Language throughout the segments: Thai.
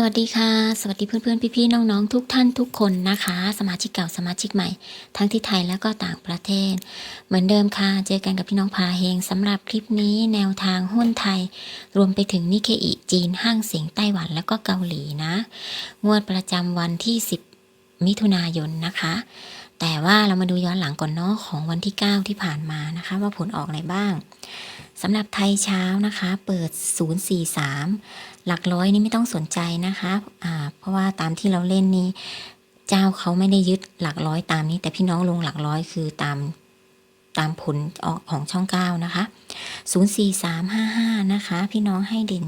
สวัสดีค่ะ สวัสดีเพื่อนๆ พี่ๆ น้องๆ ทุกท่านทุกคนนะคะ สมาชิกเก่าสมาชิกใหม่ ทั้งที่ไทยและก็ต่างประเทศ เหมือนเดิมค่ะ เจอกันกับพี่น้องพาเฮงสำหรับคลิปนี้แนวทางหุ้นไทย รวมไปถึงนิเคอิจีนห้างเสียงไต้หวันแล้วก็เกาหลีนะ งวดประจำวันที่ 10 มิถุนายนนะคะ แต่ว่าเรามาดูย้อนหลังก่อนเนาะของวันที่ 9 ที่ผ่านมานะคะ ว่าผลออกอะไรบ้าง สำหรับไทยเช้านะคะ เปิด 043 หลักร้อยนี่ไม่ต้องสนใจนะคะอ่าเพราะว่าตามที่เราเล่นนี่เจ้าเขาไม่ได้ยึดหลักร้อยตามนี้ แต่พี่น้องลงหลักร้อยคือตามตามผลออกของช่อง 9 นะคะ 04355 นะคะ พี่น้องให้เด่น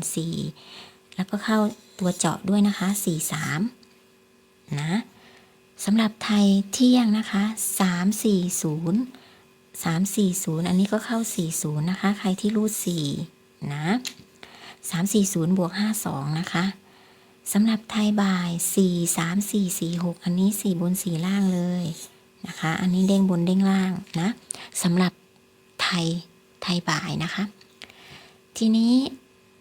4 แล้วก็เข้าตัวเจาะด้วยนะคะ 43 นะสำหรับไทยเที่ยงนะคะ 340 340อันนี้ก็เข้า40นะคะ ใครที่รูด4นะ340บวก52นะคะสำหรับไทยบ่าย4 3 4 4 6อันนี้4บน4ล่างเลยนะคะ อันนี้เด้งบนเด้งล่างนะสำหรับไทยไทยบ่ายนะคะ ทีนี้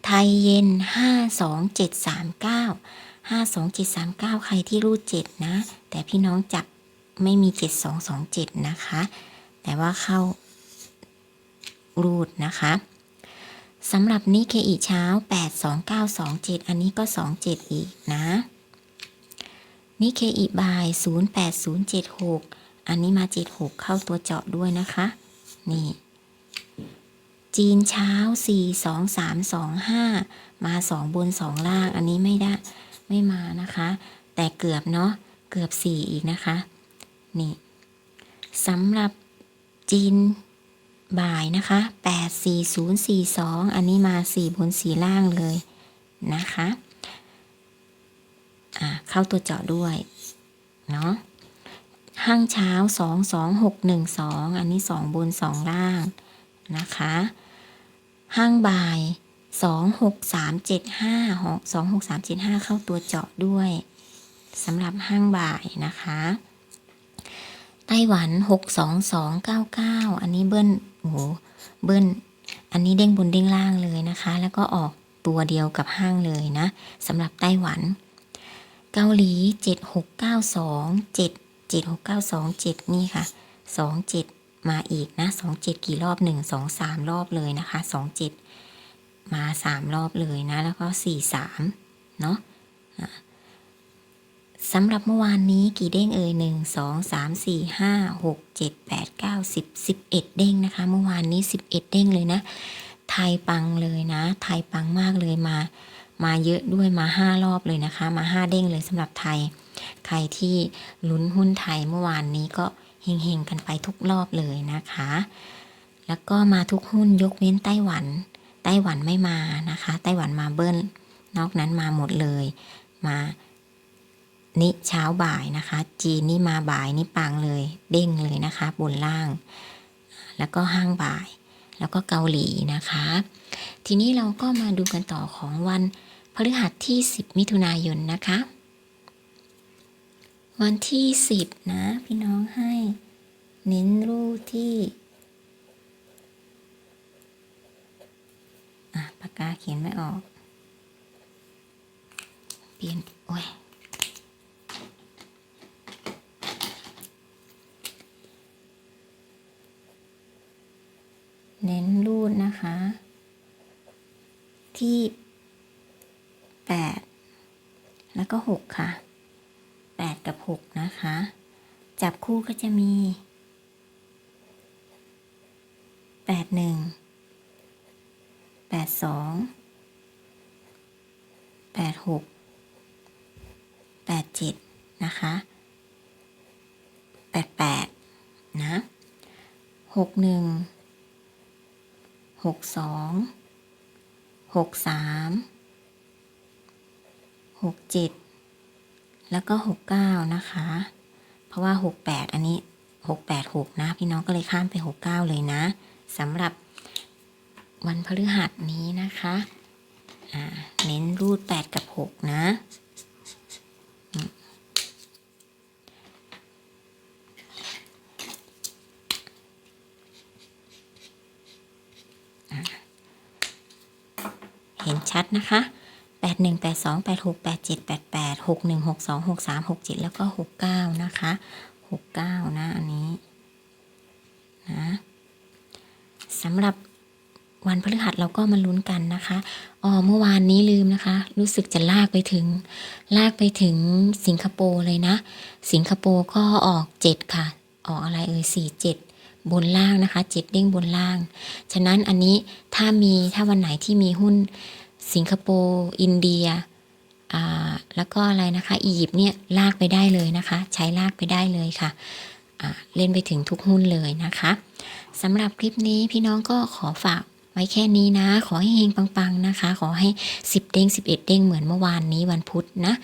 ไทยเย็น5 2 7 3 9 5 2 7 3 9ใครที่รูด7นะ แต่พี่น้องจับไม่มี7 2 2 7นะคะ แต่ว่าเข้ารูดนะคะสำหรับนิเคอีเช้า 82927 อันนี้ก็ 27 อีกนะนิเคอีบ่าย 08076 อันนี้มา 76 เข้าตัวเจาะด้วยนะคะ นี่ จีนเช้า 42325 มา 2 บน 2 ล่าง อันนี้ไม่ได้ไม่มานะคะ แต่เกือบเนาะ เกือบ 4 อีกนะคะ นี่สำหรับ จีนบ่ายนะคะ 84042 อันนี้มา 4 บน 4 ล่างเลยนะคะอ่าเข้าตัวเจาะด้วย เนาะห้างเช้า 22612 อันนี้ 2 บน 2 ล่างนะคะ ห้างบ่าย 26375 26375 เข้าตัวเจาะด้วยสำหรับห้างบ่ายนะคะ ไต้หวัน62299อันนี้เบิ้ลโอ้โหเบิ้ลอันนี้เด้งบนเด้งล่างเลยนะคะ แล้วก็ออกตัวเดียวกับห้างเลยนะสำหรับไต้หวัน เกาหลี7692 7 7692 7นี่ค่ะ27มาอีกนะ27กี่รอบ1 2 3รอบเลยนะคะ27มา3รอบเลยนะ แล้วก็43เนาะอะ สำหรับเมื่อวานนี้กี่เด้งเอ่ยหนึ่งสองสามสี่ห้าหกเจ็ดแปดเก้าสิบสิบเอ็ดเด้งนะคะ เมื่อวานนี้สิบเอ็ดเด้งเลยนะ ไทยปังเลยนะ ไทยปังมากเลยมา มาเยอะด้วยมาห้ารอบเลยนะคะ มาห้าเด้งเลยสำหรับไทย ใครที่ลุ้นหุ้นไทยเมื่อวานนี้ก็เฮงๆกันไปทุกรอบเลยนะคะ แล้วก็มาทุกหุ้นยกเว้นไต้หวัน ไต้หวันไม่มานะคะ ไต้หวันมาเบิ้ลนอกนั้นมาหมดเลย มา นี่เช้าบ่ายนะคะ จีนนี่มาบ่ายนี่ปังเลย เด้งเลยนะคะ บนล่าง แล้วก็ห้างบ่าย แล้วก็เกาหลีนะคะ ทีนี้เราก็มาดูกันต่อของวันพฤหัสที่ 10 มิถุนายนนะคะ วันที่ 10 นะ พี่น้องให้ เน้นรูปที่ปากกาเขียนไม่ออก เปลี่ยน โอ้ย เน้นรูดนะคะ ที่ 8 แล้วก็ 6 ค่ะ 8 กับ 6 นะคะ จับคู่ก็จะมี 8 1 8 2 8 6 8 7 นะคะ 8 8 นะ 6 1 หกสองหกสามหกเจ็ดแล้วก็หกเก้านะคะ เพราะว่าหกแปดอันนี้หกแปดหกนะ พี่น้องก็เลยข้ามไปหกเก้าเลยนะสำหรับวันพฤหัสนี้นะคะ เน้นรูดแปดกับหกนะอืมเห็นชัดนะคะ แปดหนึ่งแปดสองแปดหกแปดเจ็ดแปดแปดหกหนึ่ง หกสองหกสามหกเจ็ดแล้วก็หกเก้านะคะหกเก้านะ อันนี้นะสำหรับวันพฤหัสเราก็มาลุ้นกันนะคะอ๋อเมื่อวานนี้ลืมนะคะ รู้สึกจะลากไปถึง ลากไปถึงสิงคโปร์เลยนะ สิงคโปร์ก็ออกเจ็ดค่ะ ออกอะไรเอ่ยสี่เจ็ดบนล่างนะคะเจ็ดเด้งบนล่าง ฉะนั้นอันนี้ถ้ามีถ้าวันไหนที่มีหุ้น สิงคโปร์อินเดียแล้วก็อะไรนะคะอียิปต์เนี่ยลากไปได้เลยนะคะ ใช้ลากไปได้เลยค่ะเล่นไปถึงทุกหุ้นเลยนะคะสำหรับคลิปนี้พี่น้องก็ขอฝากไว้แค่นี้นะ ขอให้เฮงปังๆนะคะ ขอให้ 10 เด้ง 11 เด้งเหมือนเมื่อวานนี้วันพุธนะ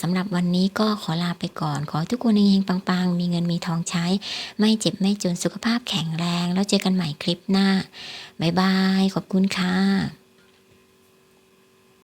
สำหรับวันนี้ก็ขอลาไปก่อน ขอทุกคนเฮงปังๆ มีเงินมีทองใช้ ไม่เจ็บไม่จนสุขภาพแข็งแรง แล้วเจอกันใหม่คลิปหน้าบ๊ายบาย ขอบคุณค่ะ